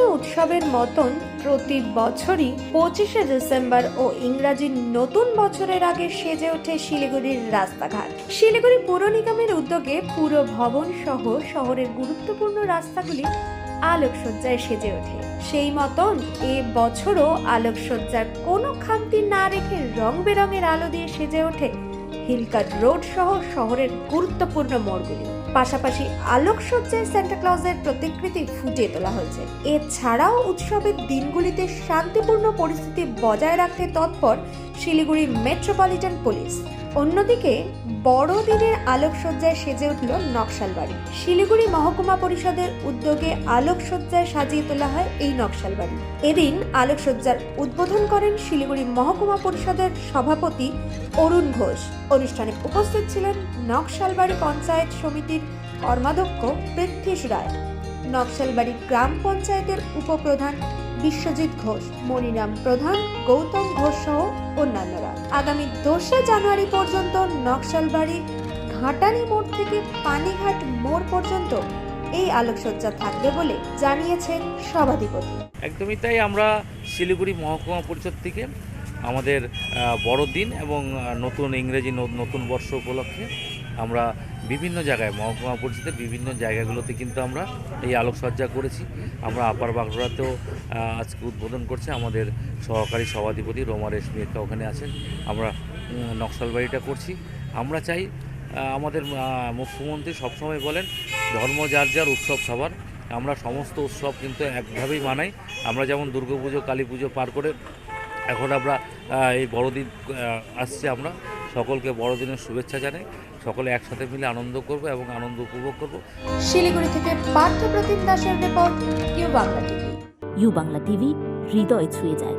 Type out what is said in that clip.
উৎসবের মতন প্রতি বছরই পঁচিশে ডিসেম্বর ও ইংরাজি নতুন বছরের আগে সেজে ওঠে শিলিগুড়ির রাস্তাঘাট। শিলিগুড়ি পুর নিগমের উদ্যোগে পুরো ভবন সহ শহরের গুরুত্বপূর্ণ রাস্তাগুলি আলোকসজ্জায় সেজে ওঠে। সেই মতন এ বছরও আলোকসজ্জার কোনো খামতি না রেখে রং বেরঙের আলো দিয়ে সেজে ওঠে হিলকাট রোড সহ শহরের গুরুত্বপূর্ণ মোড়গুলি। পাশাপাশি আলোকসজ্জায় সান্টা ক্লজের প্রতিকৃতি ফুটিয়ে তোলা হয়েছে। এছাড়াও উৎসবের দিনগুলিতে শান্তিপূর্ণ পরিস্থিতি বজায় রাখতে তৎপর শিলিগুড়ি মেট্রোপলিটন পুলিশ। অন্যদিকে, বড়দিনের আলোকসজ্জায় সেজে উঠল নকশালবাড়ি। শিলিগুড়ি মহকুমা পরিষদের উদ্যোগে আলোকসজ্জায় সাজিয়ে তোলা হয় এই নকশালবাড়ি। এদিন আলোকসজ্জার উদ্বোধন করেন শিলিগুড়ি মহকুমা পরিষদের সভাপতি অরুণ ঘোষ। অনুষ্ঠানে উপস্থিত ছিলেন নকশালবাড়ি পঞ্চায়েত সমিতির কর্মাধ্যক্ষ পৃথ্বীশ রায়। নকশালবাড়ি গ্রাম পঞ্চায়েতের উপপ্রধান বিশ্বজিৎ ঘোষ। মনিরাম প্রধান গৌতম ঘোষ সহ অন্যান্যরা। আগামী দোসরা জানুয়ারি পর্যন্ত নকশালবাড়ি ঘাটানি মোড় থেকে পানিঘাট মোড় পর্যন্ত এই আলোকসজ্জা থাকবে বলে জানিয়েছেন সভাধিপতি। একদমই তাই আমরা শিলিগুড়ি মহকুমা পরিষদ থেকে আমাদের বড়দিন এবং নতুন ইংরেজি নতুন বর্ষ উপলক্ষে আমরা বিভিন্ন জায়গায়, মহকুমা পরিষদের বিভিন্ন জায়গাগুলোতে কিন্তু আমরা এই আলোকসজ্জা করেছি। আমরা আপার বাগড়াতেও আজকে উদ্বোধন করছে আমাদের সহকারী সভাধিপতি রোমা রেশমি একটা ওখানে আছেন। আমরা নকশালবাড়িটা করছি। আমরা চাই আমাদের মুখ্যমন্ত্রী সবসময় বলেন, ধর্ম যার যার উৎসব সবার। আমরা সমস্ত উৎসব কিন্তু একভাবেই মানাই। আমরা যেমন দুর্গাপুজো কালী পুজো পার করে এখন আমরা এই বড়দিন আসছে আমরা। সকলকে বড়দিনের শুভেচ্ছা জানাই। সকলে একসাথে মিলে আনন্দ করব এবং আনন্দ উপভোগ করব। শিলিগুড়ি থেকে পার্থ প্রতিম দাসের report U Bangla TV. U Bangla TV হৃদয় ছুঁয়ে যায়।